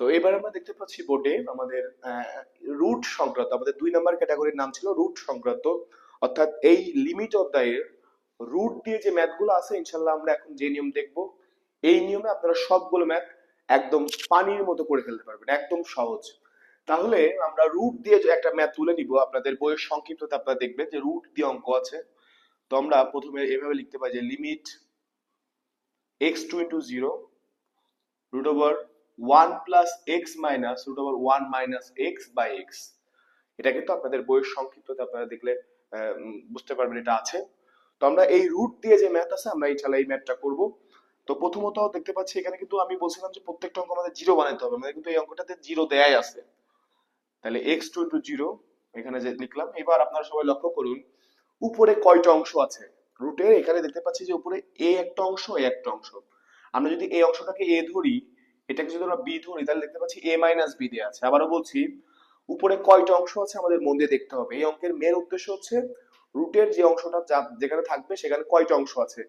তো এবার আমরা দেখতে পাচ্ছি বোর্ডে আমাদের রুট সংক্রান্ত, আমাদের দুই নম্বর ক্যাটাগরির নাম ছিল রুট সংক্রান্ত। অর্থাৎ এই লিমিট অফ অধ্যায়ের রুট দিয়ে যে ম্যাথগুলো আছে ইনশাল্লাহ আমরা এখন যে নিয়ম দেখব, এই নিয়মে আপনারা সবগুলো ম্যাথ একদম পানির মতো করে ফেলতে পারবেন, একদম সহজ। তাহলে আমরা রুট দিয়ে একটা ম্যাথ তুলে নিব, আপনাদের বইয়ের সংক্ষিপ্ততে আপনারা দেখবেন যে রুট দিয়ে অঙ্ক আছে। তো আমরা প্রথমে এভাবে লিখতে পারি যে limit x to into zero root over one plus x minus root over one minus x by x. এটা কিন্তু আপনাদের বইয়ের সংক্ষিপ্ততে আপনারা দেখলে বুঝতে পারবেন এটা আছে। তো আমরা এই রুট দিয়ে যে ম্যাথ আছে, আমরা ইনশাল্লাহ এই ম্যাথটা করব। তো প্রথমত দেখতে পাচ্ছি, এখানে কিন্তু আমি বলছিলাম যে প্রত্যেকটা অঙ্ক আমাদের জিরো বানাতে হবে। আমাদের কিন্তু এই অঙ্কটাতে জিরো দেয়াই আছে। তাহলে এক্স টু ইন্টু জিরো এখানে যে লিখলাম, এবার আপনারা সবাই লক্ষ্য করুন, উপরে কয়টা অংশ আছে? রুটের এখানে দেখতে পাচ্ছি যে উপরে এ একটা অংশ এ একটা অংশ। আমরা যদি এই অংশটাকে এ ধরি এটাকে যদি আমরা বি ধরি, তাহলে দেখতে পাচ্ছি এ মাইনাস বি দেওয়া আছে। আবারও বলছি, উপরে কয়টা অংশ আছে আমাদের মন দিয়ে দেখতে হবে। এই অঙ্কের মেন উদ্দেশ্য হচ্ছে রুটের যে অংশটা যা- যেখানে থাকবে সেখানে কয়টা অংশ আছে।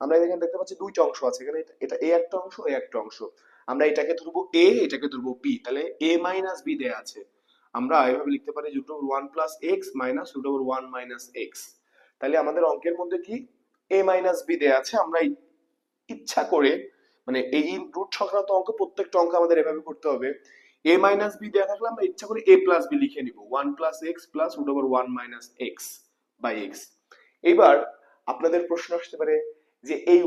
আমরা এখানে দেখতে পাচ্ছি দুইটা অংশ আছে। এখানে এটা- এ একটা অংশ এ একটা অংশ। আমরা এটাকে ধরবো এ এটাকে ধরবো বি তাহলে এ মাইনাস বি দেয়া আছে। আমরা এভাবে লিখতে পারি root over one plus x minus root over one minus x তাহলে আমাদের অঙ্কের মধ্যে কি? এ মাইনাস বি দেয়া আছে। আমরা ইচ্ছা করে মানে এই রুট সংক্রান্ত অঙ্ক প্রত্যেকটা অঙ্ক আমাদের এভাবে করতে হবে। এ মাইনাস বি দেওয়া থাকলে আমরা ইচ্ছা করে এ প্লাস বি লিখে নিব। One plus x plus root over one minus x by x এবার আপনাদের প্রশ্ন আসতে পারে যে এই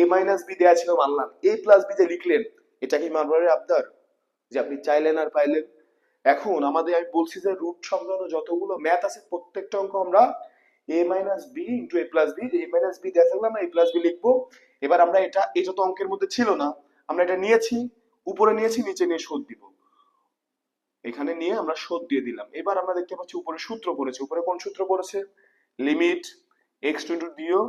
এ মাইনাস বি দেওয়া ছিল মানলাম। এ প্লাস বি যে লিখলেন, এটা কি মানবারের আবদার? যে আপনি চাইলেন আর পাইলেন। এখন আমাদের আমি বলছি যে রুট সংক্রান্ত যতগুলো ম্যাথ আছে, প্রত্যেকটা অঙ্ক আমরা a minus b into a plus b a minus b দেওয়া থাকলে আমরা এ প্লাস বি লিখব। এবার আমরা এটা এটা যত অঙ্কের মধ্যে ছিল না, আমরা এটা নিয়েছি, উপরে নিয়েছি, নিচে নিয়ে শোধ দিব। এখানে নিয়ে আমরা শোধ দিয়ে দিলাম। এবার আমরা দেখতে পাচ্ছি উপরে সূত্র পড়েছে। উপরে কোন সূত্র পড়েছে? লিমিট এক্স টু ইন্টু ডিও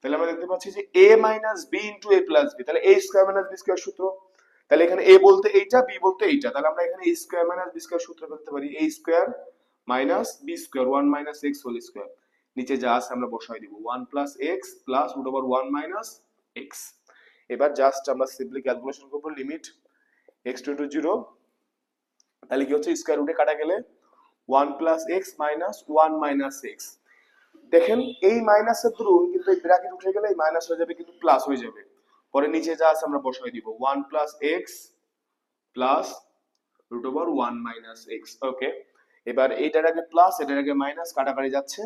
তাহলে আমরা দেখতে পাচ্ছি যে a minus b into a plus b তাহলে a square minus b square সূত্র। তাহলে এখানে এ বলতে এইটা বি বলতে এইটা। তাহলে আমরা এখানে a square minus b square সূত্র ফেলতে পারি। A square minus b square one minus x whole square নিচে যা আছে আমরা বসাই দিব। One plus x plus root over one minus x এবার জাস্ট আমরা সিম্পলি ক্যালকুলেশন করব limit x to to zero তাহলে কি হচ্ছে? স্কোয়ার রুটে কাটা গেলে one plus x minus one minus x দেখেন, এই মাইনাসের দরুন কিন্তু এই ব্র্যাকেট উঠে গেলে এই মাইনাস হয়ে যাবে কিন্তু প্লাস হয়ে যাবে। পরে নিচে যা আছে আমরা বসাই দিব। One plus x plus one minus x okay এবার এইটার আগে প্লাস এটার আগে মাইনাস কাটাকাটি যাচ্ছে।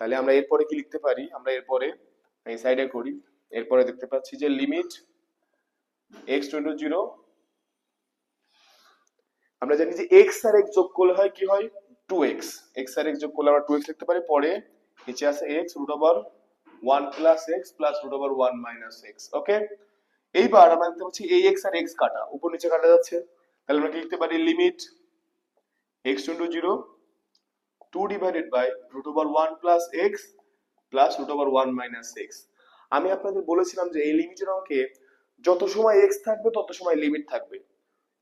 তাহলে আমরা এরপরে কি লিখতে পারি? আমরা এরপরে এই সাইডে করি। এরপরে দেখতে পাচ্ছি যে limit x to into zero আমরা জানি যে এক্স আর এক্স যোগ করলে হয় কি হয়? টু এক্স এক্স আর এক্স যোগ করলে আমরা টু এক্স লিখতে পারি। পরে নিচে আছে x root over one plus x plus root over one minus x okay এইবার আমরা দেখতে পাচ্ছি এই এক্স আর এক্স কাটা, উপর নিচে কাটা যাচ্ছে। তাহলে আমরা লিখতে পারি? Limit x to zero two divided by root over one plus x plus root over one minus x আমি আপনাদের বলেছিলাম যে এই লিমিটের অঙ্কে যত সময় এক্স থাকবে, তত সময় লিমিট থাকবে।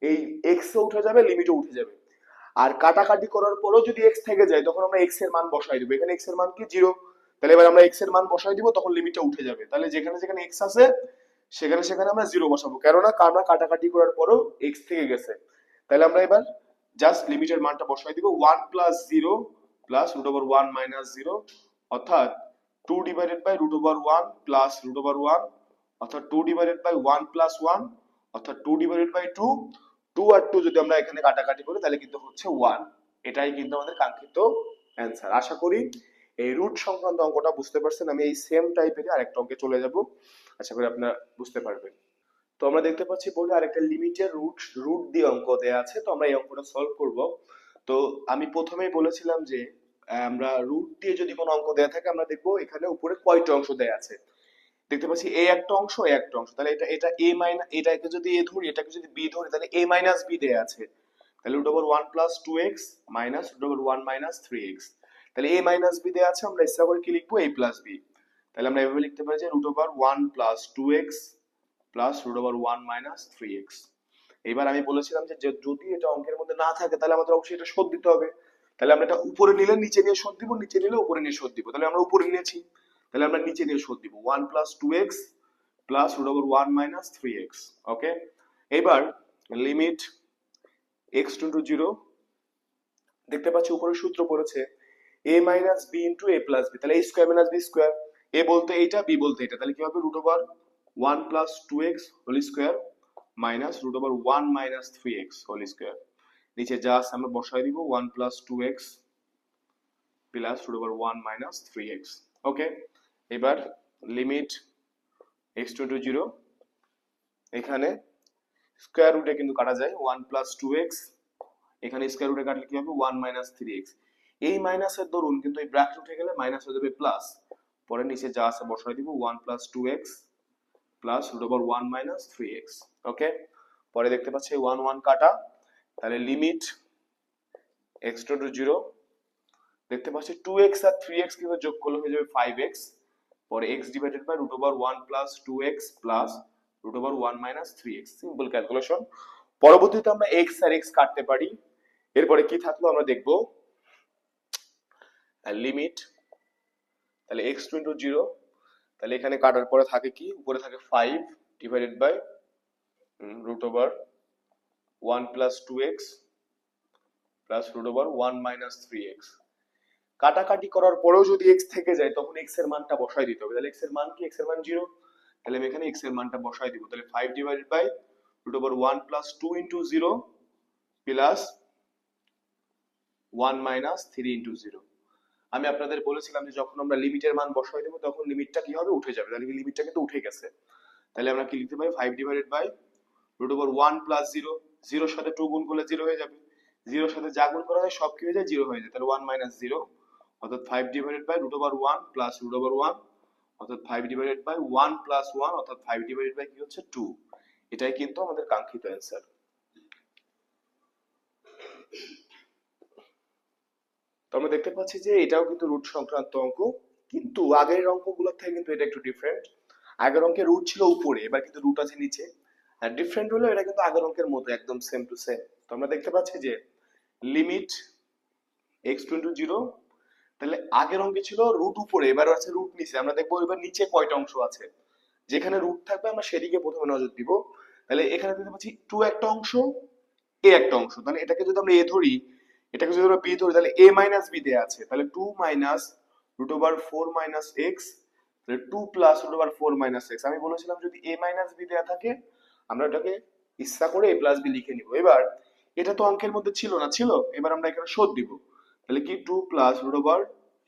এই এক্স উঠে যাবে লিমিটও উঠে যাবে। আর কাটাকাটি করার পরেও যদি এক্স থেকে যায়, তখন আমরা এক্সের মান বসাই দিব। এখানে এক্সের মান কি? জিরো তাহলে এবার আমরা এক্সের মান বসাই দিব, তখন লিমিটটা উঠে যাবে। তাহলে যেখানে যেখানে এক্স আছে, সেখানে সেখানে আমরা জিরো বসাবো। কেননা আমরা কাটাকাটি করার পরেও এক্স থেকে গেছে। তাহলে আমরা এবার জাস্ট লিমিটের মানটা বসাই দিব। One plus zero plus root over one minus zero অর্থাৎ two divided by root over one plus root over one অর্থাৎ two divided by one plus one অর্থাৎ two divided by two two R two যদি আমরা এখানে কাটাকাটি করি, তাহলে কিন্তু হচ্ছে ওয়ান এটাই কিন্তু আমাদের কাঙ্ক্ষিত অ্যান্সার আশা করি এই রুট সংক্রান্ত অঙ্কটা বুঝতে পারছেন। আমি এই সেম টাইপের আরেকটা অঙ্কে চলে যাব। আশা করি আপনারা বুঝতে পারবেন। তো আমরা দেখতে পাচ্ছি বোর্ডে আরেকটা লিমিটের রুট রুট দিয়ে অঙ্ক দেয়া আছে। তো আমরা এই অঙ্কটা সলভ করব। তো আমি প্রথমেই বলেছিলাম যে আমরা রুট দিয়ে যদি কোনো অঙ্ক দেয়া থাকে, আমরা দেখব এখানে উপরে কয়টা অংশ দেয়া আছে। দেখতে পাচ্ছি এ একটা অংশ, এ একটা অংশ। তাহলে এটা এটা এ মাইনাস এটাকে যদি এ ধরি, এটাকে যদি বি ধরি, তাহলে এ মাইনাস বি দেয়া আছে। তাহলে root over one plus two x minus root over one minus three x তাহলে এ মাইনাস বি দেয়া আছে, আমরা ইচ্ছা করে কি লিখব? এ প্লাস বি তাহলে আমরা এভাবে লিখতে পারি যে root over one plus two x plus root over one minus three x এবার আমি বলেছিলাম যে- যদি এটা অঙ্কের মধ্যে না থাকে, তাহলে আমাদের অবশ্যই এটা শোধ দিতে হবে। তাহলে আমরা এটা উপরে নিলে নিচে নিয়ে শোধ দিব, নিচে নিলে উপরে নিয়ে শোধ দিব। তাহলে আমরা উপরে নিয়েছি। তাহলে আমরা নিচে নিয়ে শোধ দিব। One plus two x plus root over one minus three x okay এবার limit x to to zero দেখতে পাচ্ছি উপরে সূত্র পড়েছে a minus b into a plus b তাহলে a square minus b square a বলতে এইটা বি বলতে এটা তাহলে কি হবে? Root over one plus two x whole square minus root over one minus three x whole square নিচে যা আমরা বসাই দিব one plus two x plus root over one minus three x. Okay? এবার limit x to to zero. এখানে square রুটে কিন্তু কাটা যায় ওয়ান প্লাস টু এক্স। এখানে স্কোয়ার রুটে কাটলে কি হবে? One minus three x. এই মাইনাসের দরুন কিন্তু এই ব্র্যাকেট উঠে গেলে মাইনাস হয়ে যাবে প্লাস পরে নিচে যা আছে বসাই দিব one plus two x plus root over one minus three x. Okay? পরে দেখতে পাচ্ছি ওয়ান ওয়ান কাটা। তাহলে limit x to to zero দেখতে পাচ্ছি টু এক্স আর থ্রি এক্স কিন্তু যোগ করলে হয়ে যাবে ফাইভ এক্স পরে x divided by root over one plus two x plus root over one minus three x simple calculation পরবর্তীতে আমরা এক্স আর এক্স কাটতে পারি, এরপরে কি থাকল আমরা দেখব লিমিট তাহলে এক্স টু ইন্টু জিরো তাহলে এখানে কাটার পরে থাকে কি, উপরে থাকে five divided by root over one plus two x plus root over one minus three x কাটাকাটি করার পরেও যদি এক্স থেকে যায়, তখন এক্সের মানটা বসাই দিতে হবে। তাহলে এক্সের মান কি? এক্সের মান জিরো তাহলে আমি এখানে এক্সের মানটা বসাই দিব। তাহলে five divided by root over one plus two into zero plus one minus three into zero আমি আপনাদের বলেছিলাম যে যখন আমরা লিমিটের মান বসাই দেবো, তখন লিমিটটা কি হবে? উঠে যাবে। তাহলে লিমিটটা কিন্তু উঠে গেছে। তাহলে আমরা কি লিখতে পারি? Five divided by root over one plus zero জিরোর সাথে টু গুণ করলে জিরো হয়ে যাবে। জিরোর সাথে যা গুণ করা হয়, সব কি হয়ে যায়? জিরো হয়ে যায়। তাহলে ওয়ান মাইনাস জিরো অর্থাৎ five divided by root over one plus root over one অর্থাৎ five divided by one plus one অর্থাৎ ফাইভ ডিভাইডেড বাই কি হচ্ছে? টু এটাই কিন্তু আমাদের কাঙ্ক্ষিত অ্যান্সার তো আমরা দেখতে পাচ্ছি যে এটাও কিন্তু রুট সংক্রান্ত অঙ্ক, কিন্তু আগের অঙ্কগুলোর থেকে কিন্তু এটা একটু ডিফারেন্ট আগের অঙ্কে রুট ছিল উপরে, এবার কিন্তু রুট আছে নিচে। ডিফারেন্ট হলো এটা কিন্তু আগের অঙ্কের মতো, একদম সেম টু সেম তো আমরা দেখতে পাচ্ছি যে লিমিট এক্স টু জিরো তাহলে আগের অঙ্কে ছিল রুট উপরে, এবার আছে রুট নিচে। আমরা দেখব এবার নিচে কয়টা অংশ আছে। যেখানে রুট থাকবে, আমরা সেদিকে প্রথমে নজর দিব। তাহলে এখানে দেখতে পাচ্ছি টু একটা অংশ এ একটা অংশ। তাহলে এটাকে যদি আমরা এ ধরি, এটাকে যদি আমরা বি ধরি, তাহলে এ মাইনাস বি দেয়া আছে। তাহলে two minus root over four minus x তাহলে two plus root over four minus x আমি বলেছিলাম যদি এ মাইনাস বি দেয়া থাকে আমরা এটাকে ইচ্ছা করে এ প্লাস বি লিখে নিব। এবার, এটা তো অঙ্কের মধ্যে ছিল না, ছিল? এবার আমরা এখানে শোধ দিব। তাহলে কি? Two plus root over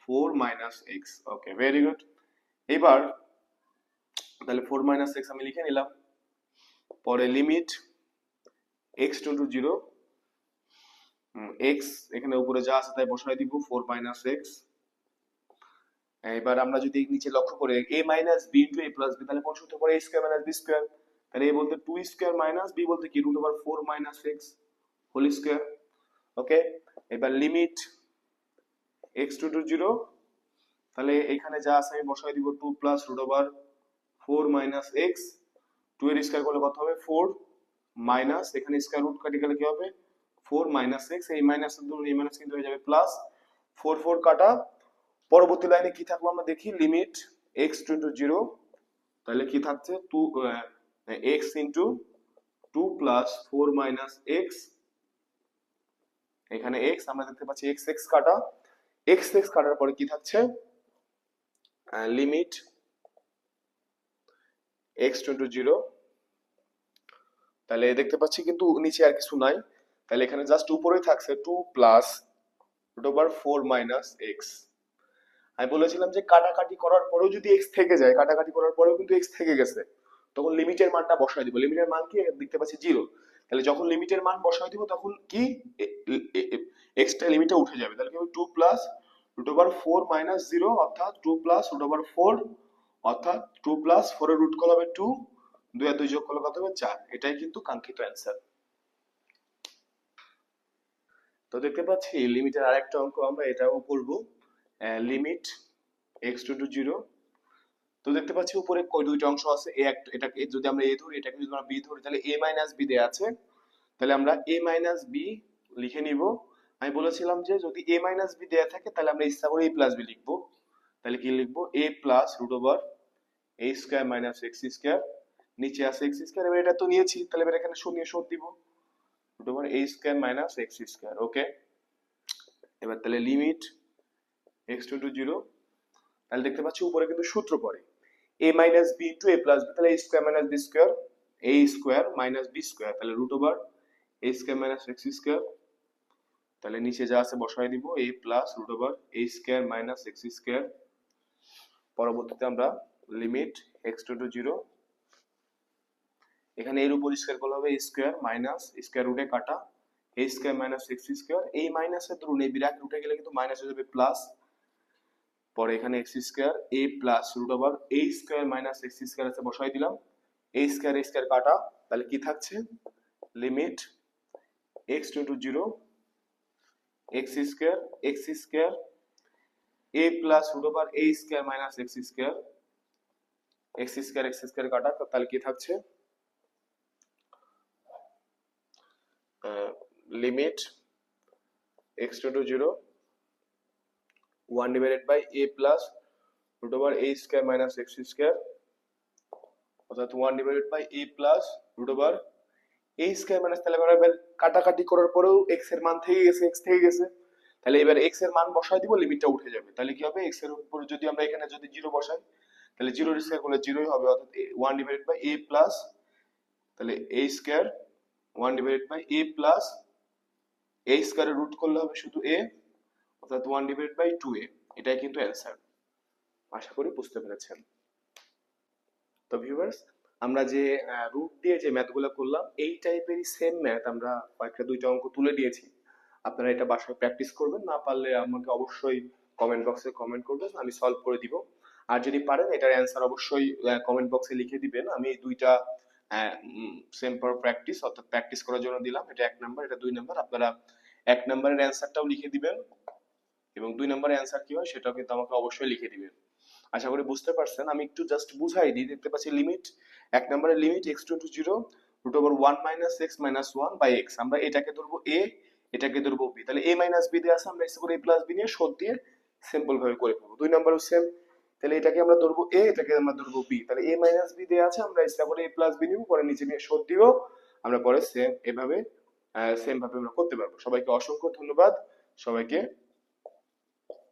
four minus x okay very good এবার, তাহলে ফোর মাইনাস এক্স আমি লিখে নিলাম। পরে limit x to to zero x এখানে উপরে যা আছে তাই বসাই দিব ফোর মাইনাস এক্স এবার আমরা যদি নিচে লক্ষ্য করে a minus b into a plus b তাহলে সূত্র পড়ে? A square minus b square তাহলে এ বলতে টু স্কোয়ার মাইনাস বি বলতে কি? Root over four minus x whole square okay এবার limit x to to zero তাহলে এখানে যা আছে আমি বসাই দিব two plus root over four minus x two এর স্কোয়ার করলে কত হবে? ফোর মাইনাস এখানে স্কোয়ার রুট কাটি গেলে কি হবে? ফোর মাইনাস এক্স এই মাইনাস ধরুন এই মাইনাস কিন্তু হয়ে যাবে প্লাস ফোর ফোর কাটা। পরবর্তী লাইনে কি থাকল? আমরা দেখি limit x to into zero তাহলে কি থাকছে? Two x into two plus four minus x এখানে এক্স আমরা দেখতে পাচ্ছি এক্স এক্স কাটা। এক্স এক্স কাটার পরে কি থাকছে? লিমিট এক্স টু জিরো তাহলে দেখতে পাচ্ছি কিন্তু নিচে আর কিছু নাই। তাহলে এখানে জাস্ট উপরেই থাকছে two plus root over four minus x আমি বলেছিলাম যে কাটাকাটি করার পরেও যদি এক্স থেকে যায়, কাটাকাটি করার পরেও কিন্তু এক্স থেকে গেছে। তখন লিমিটের মানটা বসায় দিব। লিমিটের মান কি? দেখতে পাচ্ছি জিরো তাহলে যখন লিমিটের মান বসাই দিব, তখন কি? এক্সটা লিমিটে উঠে যাবে। তাহলে কি হবে? Two plus root over four minus zero অর্থাৎ two plus root over four অর্থাৎ টু প্লাস ফোরের রুট কল হবে টু দুই আর দুই যোগ করলে কত হবে? চার। এটাই কিন্তু কাঙ্ক্ষিত অ্যান্সার তো দেখতে পাচ্ছি লিমিটের আরেকটা অঙ্ক আমরা এটাও করব limit x to to zero তো দেখতে পাচ্ছি উপরে কই দুইটা অংশ আছে, এ একটা, এটাকে যদি আমরা এ ধরি, এটাকে যদি আমরা বি ধরি, তাহলে এ মাইনাস বি দেয়া আছে। তাহলে আমরা এ মাইনাস বি লিখে নিব। আমি বলেছিলাম যে যদি এ মাইনাস বি দেয়া থাকে, তাহলে আমরা ইচ্ছা করে এ প্লাস বি লিখব। তাহলে কি লিখব? A plus root over a square minus x square নিচে আছে এক্স স্কোয়ার এবার এটা তো নিয়েছি, তাহলে এবার এখানে শূন্য শোধ দিব। Root over a square minus x square okay এবার তাহলে limit x to to zero তাহলে দেখতে পাচ্ছি উপরে কিন্তু সূত্র পড়ে। A minus b to a plus b তাহলে a square minus b square a square minus b square তাহলে root over a square minus x square তাহলে নিচে যা আছে বসাই দিব a plus root over a square minus x square পরবর্তীতে আমরা limit x to to zero এখানে এর উপর স্কোয়ার করলে হবে স্কোয়ার মাইনাস স্কোয়ার রুটে কাটা a square minus x square এই মাইনাসের ধরুন এই বিরাট রুটে গেলে কিন্তু মাইনাস হয়ে যাবে প্লাস পরে এখানে x square a plus root over a square minus x square আছে বসাই দিলাম। এ স্কোয়ার এ স্কোয়ার কাটা। তাহলে কি থাকছে? Limit x to to zero x square x square a plus root over a square minus x square x square x square কাটা তাহলে কি থাকছে? Limit x to to zero one divided by a plus root over a square minus x square, অর্থাৎ one divided by a plus root over a square minus তাহলে এবার কাটাকাটি করার পরেও এক্সের মান থেকে গেছে, এক্স থেকে গেছে। তাহলে এবার এক্সের মান বসায় দিব, লিমিটটা উঠে যাবে। তাহলে কি হবে? এক্সের উপর যদি আমরা এখানে যদি জিরো বসাই, তাহলে জিরো স্কোয়ার করলে জিরোই হবে, অর্থাৎ one divided by a plus, তাহলে a square, one divided by a plus, a স্কোয়ারের রুট করলে হবে শুধু এ অর্থাৎ one divide by two a এটাই কিন্তু অ্যান্সার আশা করি বুঝতে পেরেছেন। তো ভিউয়ার্স আমরা যে রুট দিয়ে যে ম্যাথগুলো করলাম, এই টাইপেরই সেম ম্যাথ আমরা কয়েকটা দুইটা অঙ্ক তুলে দিয়েছি। আপনারা এটা বাসায় প্র্যাকটিস করবেন, না পারলে আমাকে অবশ্যই কমেন্ট বক্সে কমেন্ট করবেন, আমি সলভ করে দিব। আর যদি পারেন, এটার অ্যান্সার অবশ্যই কমেন্ট বক্সে লিখে দিবেন। আমি এই দুইটা সেম ফর প্র্যাকটিস অর্থাৎ প্র্যাকটিস করার জন্য দিলাম। এটা এক নাম্বার এটা দুই নাম্বার আপনারা এক নাম্বারের অ্যান্সারটাও লিখে দিবেন। এবং দুই নাম্বারের অ্যান্সার কি হয়? সেটাও কিন্তু আমাকে অবশ্যই লিখে দিবেন আশা করি বুঝতে পারছেন। আমি একটু জাস্ট বুঝাই দিই, দেখতে পাচ্ছি লিমিট এক নম্বরের limit x to to zero root over one minus x minus one by x আমরা এটাকে ধরবো এ এটাকে ধরবো বি তাহলে এ মাইনাস বি দিয়ে আছে, আমরা এক্স করে এ প্লাস বি নিয়ে শোধ দিয়ে সিম্পল ভাবে করে ফেলব। দুই নম্বরও সেম তাহলে এটাকে আমরা ধরবো এ এটাকে আমরা ধরবো বি তাহলে এ মাইনাস বি দেওয়া আছে, আমরা এক্সট্রা করে এ প্লাস বি নিব, পরে নিচে নিয়ে শোধ দিব। আমরা পরে সেম এভাবে সেম ভাবে আমরা করতে পারব। সবাইকে অসংখ্য ধন্যবাদ। সবাইকে